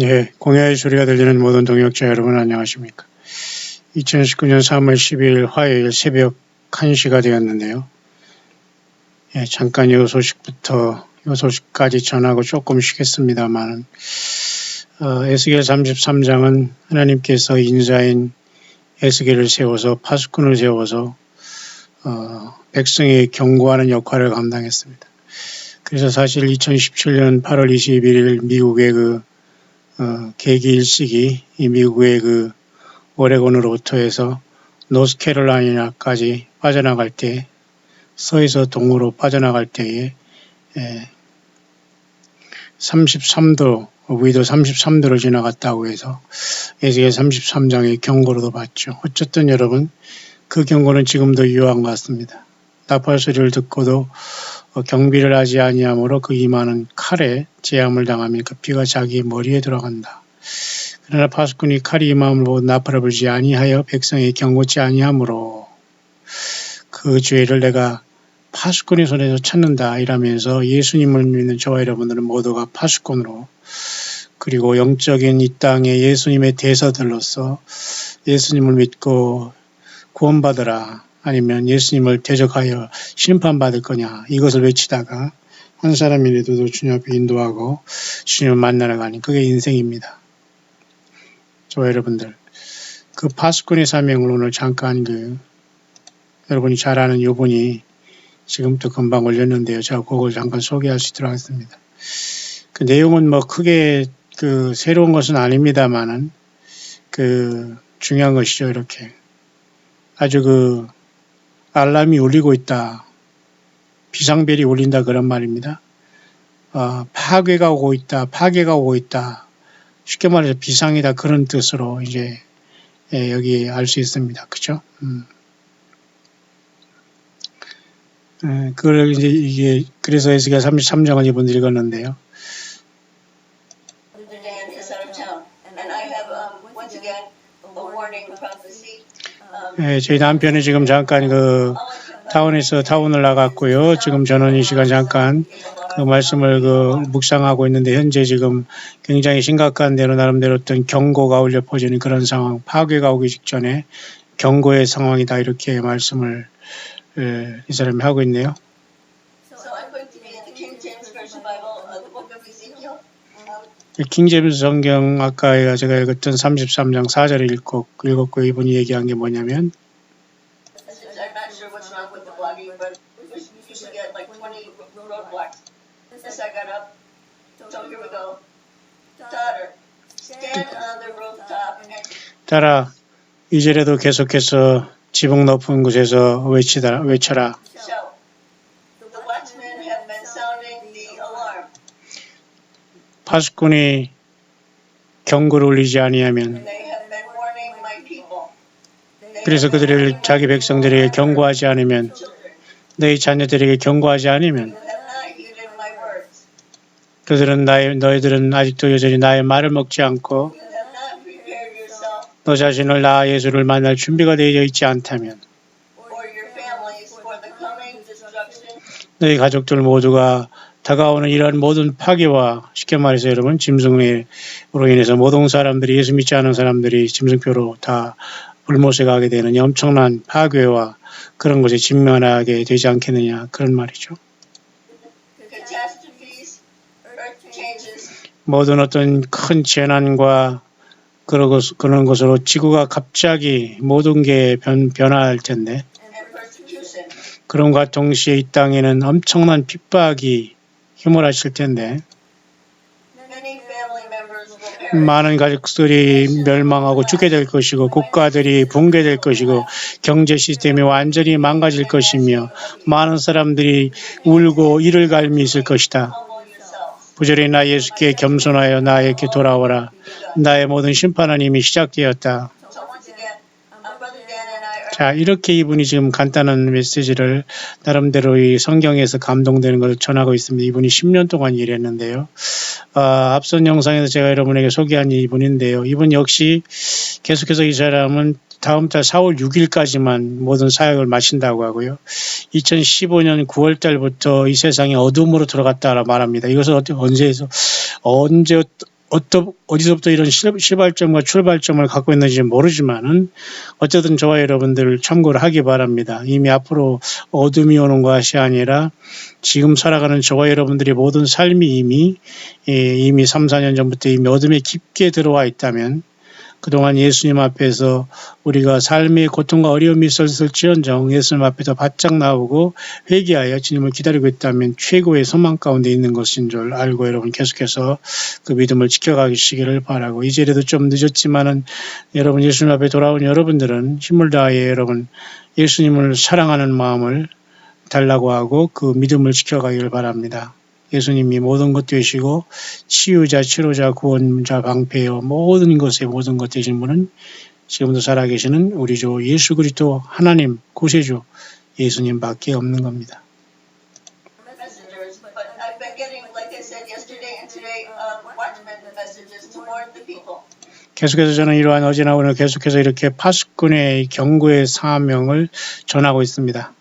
예, 공야의 소리가 들리는 모든 동역자 여러분 안녕하십니까. 2019년 3월 12일 화요일 새벽 1시가 되었는데요. 예, 잠깐 이 소식부터 이 소식까지 전하고 조금 쉬겠습니다만 어, 에스겔 33장은 하나님께서 인자인 에스겔을 세워서 파수꾼을 세워서 어, 백성에 경고하는 역할을 감당했습니다. 그래서 사실 2017년 8월 21일 미국의 그 어, 계기 일식이 이 미국의 그 오레곤으로부터 해서 노스캐롤라이나까지 빠져나갈 때 서에서 동으로 빠져나갈 때에 에, 33도 위도 33도를 지나갔다고 해서 에스겔 33장의 경고로도 봤죠. 어쨌든 여러분 그 경고는 지금도 유효한 것 같습니다. 나팔 소리를 듣고도 어, 경비를 하지 아니하므로 그 이마는 칼에 제함을 당하며 그 피가 자기 머리에 들어간다. 그러나 파수꾼이 칼이 이마음을 보고 나팔을 불지 아니하여 백성이 경고치 아니하므로 그 죄를 내가 파수꾼의 손에서 찾는다 이라면서 예수님을 믿는 저와 여러분들은 모두가 파수꾼으로 그리고 영적인 이 땅에 예수님의 대서들로서 예수님을 믿고 구원받으라 아니면 예수님을 대적하여 심판받을 거냐 이것을 외치다가 한 사람이라도 주님 앞에 인도하고 주님을 만나러 가니 그게 인생입니다. 저와 여러분들 그 파수꾼의 사명을 오늘 잠깐 그 여러분이 잘 아는 요분이 지금부터 금방 올렸는데요. 제가 그걸 잠깐 소개할 수 있도록 하겠습니다. 그 내용은 뭐 크게 그 새로운 것은 아닙니다만은 그 중요한 것이죠. 이렇게 아주 그 알람이 울리고 있다. 비상벨이 울린다 그런 말입니다. 어, 파괴가 오고 있다. 파괴가 오고 있다. 쉽게 말해서 비상이다 그런 뜻으로 이제 예, 여기 알 수 있습니다. 그죠? 음. 예, 그걸 이제 이게 그래서 에스겔 33장을 이번 읽었는데요. 예, 저희 남편이 지금 잠깐 그 타운에서 타운을 나갔고요. 지금 저는 이 시간 잠깐 그 말씀을 그 묵상하고 있는데 현재 지금 굉장히 심각한 대로 나름대로 어떤 경고가 울려 퍼지는 그런 상황, 파괴가 오기 직전에 경고의 상황이다 이렇게 말씀을 예, 이 사람이 하고 있네요. 킹 제임스 성경 아까 제가 읽었던 33장 4절을 읽고 읽었고 이분이 얘기한 게 뭐냐면 I'm not sure what's wrong with the blogging, but we usually get like 20 roadblocks. As I got up, so here we go. Daughter, stand on the rooftop and 따라 이제라도 계속해서 지붕 높은 곳에서 외치다 외쳐라 파수꾼이 경고를 울리지 아니하면. 그래서 그들을 자기 백성들에게 경고하지 않으면 너희 자녀들에게 경고하지 않으면. 그들은 나의 너희들은 아직도 여전히 나의 말을 먹지 않고 너 자신을 나 예수를 만날 준비가 되어 있지 않다면 너희 가족들 모두가 다가오는 이러한 모든 파괴와 쉽게 말해서 여러분 짐승으로 인해서 모든 사람들이 예수 믿지 않은 사람들이 짐승표로 다 불못에 가게 되는 엄청난 파괴와 그런 것에 직면하게 되지 않겠느냐 그런 말이죠. 모든 어떤 큰 재난과 그런 것, 것으로 지구가 갑자기 모든 게 변, 변화할 텐데. 그런과 동시에 이 땅에는 엄청난 핍박이 휘몰아칠 텐데. 많은 가족들이 멸망하고 죽게 될 것이고 국가들이 붕괴될 것이고 경제 시스템이 완전히 망가질 것이며 많은 사람들이 울고 이를 갈미 있을 것이다. 부절히 나 예수께 겸손하여 나에게 돌아오라. 나의 모든 심판은 이미 시작되었다. 자, 이렇게 이분이 지금 간단한 메시지를 나름대로 이 성경에서 감동되는 것을 전하고 있습니다. 이분이 10년 동안 일했는데요. 아, 앞선 영상에서 제가 여러분에게 소개한 이분인데요. 이분 역시 계속해서 이 사람은 다음 달 4월 6일까지만 모든 사역을 마친다고 하고요. 2015년 9월 달부터 이 세상에 어둠으로 들어갔다라 말합니다. 어떻게 언제에서 언제 어떠, 어디서부터 이런 시- 시발점과 출발점을 갖고 있는지 모르지만은 어쨌든 저와 여러분들 참고를 하기 바랍니다. 이미 앞으로 어둠이 오는 것이 아니라 지금 살아가는 저와 여러분들의 모든 삶이 이미 예, 이미 3, 4년 전부터 이미 어둠에 깊게 들어와 있다면 그동안 예수님 앞에서 우리가 삶의 고통과 어려움이 있었을지언정 예수님 앞에서 바짝 나오고 회개하여 주님을 기다리고 있다면 최고의 소망 가운데 있는 것인 줄 알고 여러분 계속해서 그 믿음을 지켜가시기를 바라고 이제라도 좀 늦었지만은 여러분 예수님 앞에 돌아온 여러분들은 힘을 다하여 여러분 예수님을 사랑하는 마음을 달라고 하고 그 믿음을 지켜가기를 바랍니다. 예수님이 모든 것 되시고 치유자, 치료자, 구원자, 방패요 모든 것의 모든 것 되신 분은 지금도 살아계시는 우리 주 예수 그리스도 하나님 구세주 예수님밖에 없는 겁니다. 계속해서 저는 이러한 어제나 오늘 계속해서 이렇게 파수꾼의 경고의 사명을 전하고 있습니다.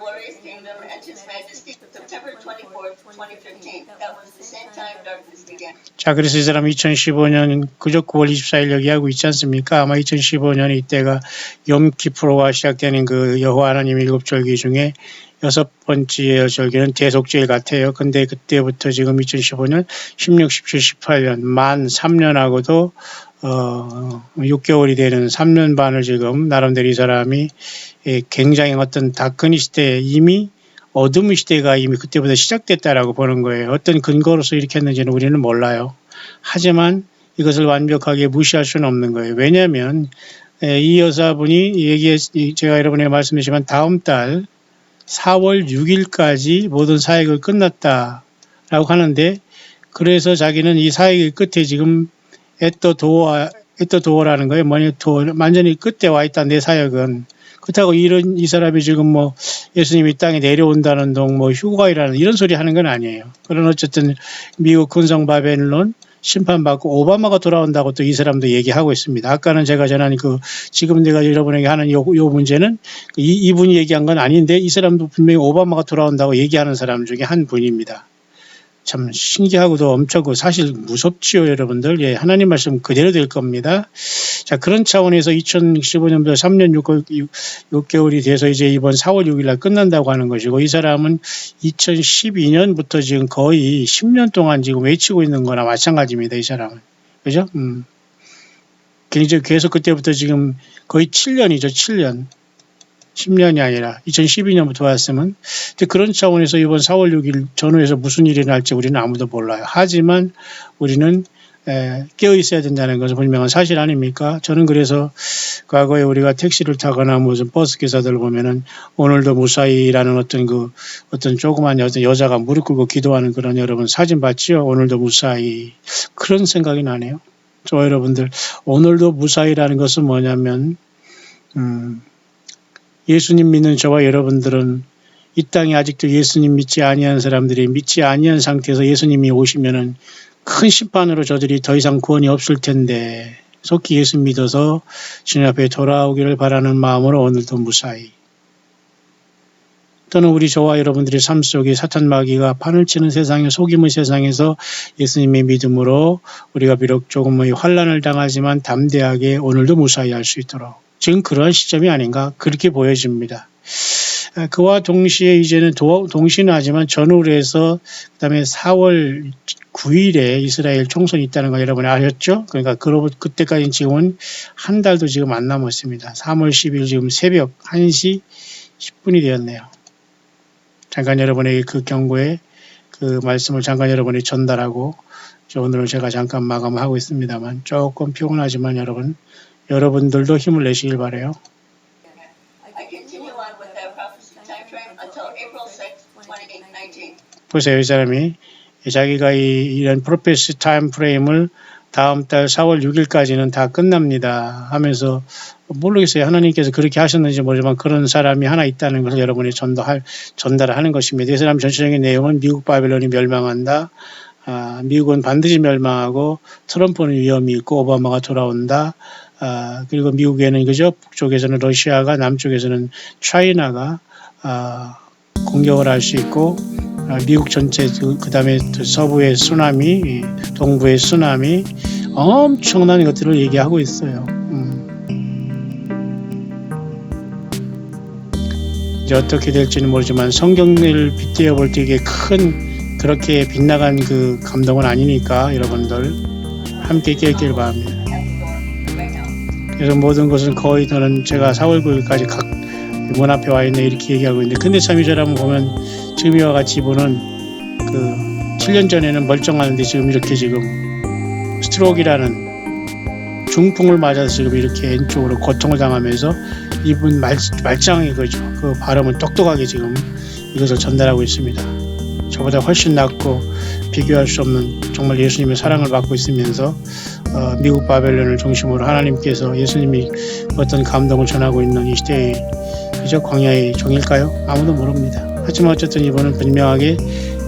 Glorious kingdom and his majesty, September 24th, 2015. That was the same time darkness began. 자, 그래서 이 사람 2015년 그저 9월 24일 여기하고 있지 않습니까? 아마 2015년 이때가 염키프로가 시작되는 그 여호와 하나님 일곱 절기 중에 여섯 번째 절기는 대속절 같아요. 근데 그때부터 지금 2015년 16, 17, 18년 만 3년하고도 어 6개월이 되는 3년 반을 지금 나름대로 이 사람이 예, 굉장히 어떤 다크니 시대에 이미 어둠의 시대가 이미 그때부터 시작됐다라고 보는 거예요. 어떤 근거로서 이렇게 했는지는 우리는 몰라요. 하지만 이것을 완벽하게 무시할 수는 없는 거예요. 왜냐하면 에, 이 여사분이 얘기했, 이- 제가 여러분에게 말씀드리지만 다음 달 4월 6일까지 모든 사역을 끝났다라고 하는데 그래서 자기는 이 사역의 끝에 지금 에또 도어 에또 도어라는 거예요. 뭐냐 도어 완전히 끝에 와 있다 내 사역은 그렇다고 이런 이 사람이 지금 뭐 예수님이 땅에 내려온다는 동, 뭐 휴가이라는 이런 소리 하는 건 아니에요. 그런 어쨌든 미국 군성 바벨론 심판받고 오바마가 돌아온다고 또 이 사람도 얘기하고 있습니다. 아까는 제가 전한 그 지금 내가 여러분에게 하는 요, 요 문제는 이, 이분이 얘기한 건 아닌데 이 사람도 분명히 오바마가 돌아온다고 얘기하는 사람 중에 한 분입니다. 참 신기하고도 엄청 사실 무섭지요, 여러분들. 예, 하나님 말씀 그대로 될 겁니다. 자, 그런 차원에서 2015년부터 3년 6, 개월이 돼서 이제 이번 4월 6일 날 끝난다고 하는 것이고 이 사람은 2012년부터 지금 거의 10년 동안 지금 외치고 있는 거나 마찬가지입니다, 이 사람은. 그죠? 음. 굉장히 계속 그때부터 지금 거의 7년이죠, 7년. 10년이 아니라 2012년부터 왔으면 근데 그런 차원에서 이번 4월 6일 전후에서 무슨 일이 날지 우리는 아무도 몰라요. 하지만 우리는 에, 깨어 있어야 된다는 것은 분명한 사실 아닙니까? 저는 그래서 과거에 우리가 택시를 타거나 무슨 버스 기사들 보면은 오늘도 무사히라는 어떤 그 어떤 조그만 어떤 여자가 무릎 꿇고 기도하는 그런 여러분 사진 봤지요? 오늘도 무사히 그런 생각이 나네요. 저 여러분들 오늘도 무사히라는 것은 뭐냐면 음, 예수님 믿는 저와 여러분들은 이 땅에 아직도 예수님 믿지 아니한 사람들이 믿지 아니한 상태에서 예수님이 오시면은 큰 심판으로 저들이 더 이상 구원이 없을 텐데 속히 예수 믿어서 주님 앞에 돌아오기를 바라는 마음으로 오늘도 무사히 또는 우리 저와 여러분들의 삶 속에 사탄 마귀가 판을 치는 세상에 속임의 세상에서 예수님의 믿음으로 우리가 비록 조금의 환란을 당하지만 담대하게 오늘도 무사히 할 수 있도록 지금 그러한 시점이 아닌가 그렇게 보여집니다. 아, 그와 동시에 이제는 도- 동시는 하지만 전후로 해서 그다음에 4월 9일에 이스라엘 총선이 있다는 거 여러분 아셨죠? 그러니까 그로 그때까지 지금은 한 달도 지금 안 남았습니다. 3월 10일 지금 새벽 1시 10분이 되었네요. 잠깐 여러분에게 그 경고의 그 말씀을 잠깐 여러분이 전달하고 오늘은 제가 잠깐 마감하고 있습니다만 조금 피곤하지만 여러분 여러분들도 힘을 내시길 바래요. I continue on with that prophecy time frame until April 6th, 2019. 보세요, 이 사람이 자기가 이, 이런 프로페시 타임 프레임을 다음 달 4월 6일까지는 다 끝납니다 하면서 모르겠어요. 하나님께서 그렇게 하셨는지 모르지만 그런 사람이 하나 있다는 것을 여러분이 전달할, 전달을 하는 것입니다. 이 사람 전체적인 내용은 미국 바벨론이 멸망한다. 아, 미국은 반드시 멸망하고 트럼프는 위험이 있고 오바마가 돌아온다. 아, 그리고 미국에는 그죠 북쪽에서는 러시아가 남쪽에서는 차이나가 아, 공격을 할 수 있고 아, 미국 전체 그 다음에 서부의 쓰나미, 이 동부의 쓰나미 엄청난 것들을 얘기하고 있어요. 음. 이제 어떻게 될지는 모르지만 성경을 빗대어 볼 때 이게 큰 그렇게 빗나간 그 감동은 아니니까 여러분들 함께 깨길 바랍니다. 그래서 모든 것은 거의 저는 제가 4월 9일까지 각 문 앞에 와 있네 이렇게 얘기하고 있는데 근데 참 이제 한번 보면 지금 이와 같이 보는 그 7년 전에는 멀쩡한데 지금 이렇게 지금 스트로크라는 중풍을 맞아서 지금 이렇게 왼쪽으로 고통을 당하면서 이분 말, 말짱이 거죠. 그 발음은 똑똑하게 지금 이것을 전달하고 있습니다. 저보다 훨씬 낫고 비교할 수 없는 정말 예수님의 사랑을 받고 있으면서 어, 미국 바벨론을 중심으로 하나님께서 예수님이 어떤 감동을 전하고 있는 이 시대에 그저 광야의 종일까요? 아무도 모릅니다. 하지만 어쨌든 이번은 분명하게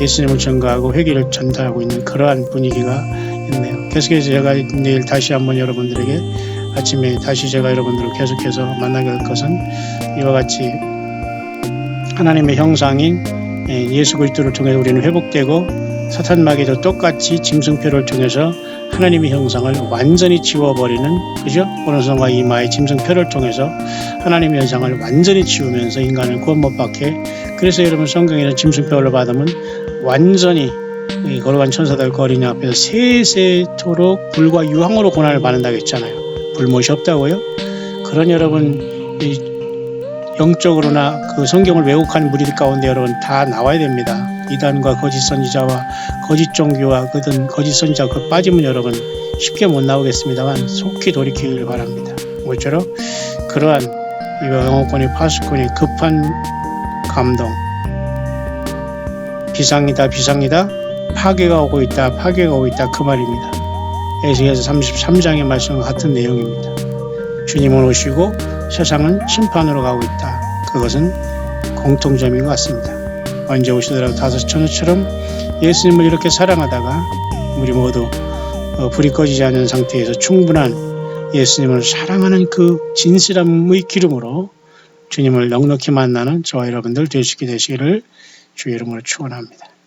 예수님을 전가하고 회개를 전달하고 있는 그러한 분위기가 있네요. 계속해서 제가 내일 다시 한번 여러분들에게 아침에 다시 제가 여러분들을 계속해서 만나게 될 것은 이와 같이 하나님의 형상인 예, 예수 그리스도를 통해 우리는 회복되고 사탄 마귀도 똑같이 짐승표를 통해서 하나님의 형상을 완전히 지워버리는 그죠? 오른손과 이마의 짐승표를 통해서 하나님의 형상을 완전히 지우면서 인간을 구원 못 받게 그래서 여러분 성경에는 짐승표를 받으면 완전히 이 거룩한 천사들 거리니 앞에서 세세토록 불과 유황으로 고난을 받는다고 했잖아요. 불못이 없다고요? 그런 여러분 이 영적으로나 그 성경을 왜곡한 무리들 가운데 여러분 다 나와야 됩니다. 이단과 거짓 선지자와 거짓 종교와 그든 거짓 선지자 그 빠지면 여러분 쉽게 못 나오겠습니다만 속히 돌이키길 바랍니다. 모쪼록 그러한 이 영어권의 파수꾼의 급한 감동 비상이다 비상이다 파괴가 오고 있다 파괴가 오고 있다 그 말입니다. 에스겔서 33장의 말씀과 같은 내용입니다. 주님은 오시고 세상은 심판으로 가고 있다. 그것은 공통점인 것 같습니다. 언제 오시더라도 다섯 천우처럼 예수님을 이렇게 사랑하다가 우리 모두 어, 불이 꺼지지 않은 상태에서 충분한 예수님을 사랑하는 그 진실함의 기름으로 주님을 넉넉히 만나는 저와 여러분들 되시게 되시기를 주의 이름으로 축원합니다.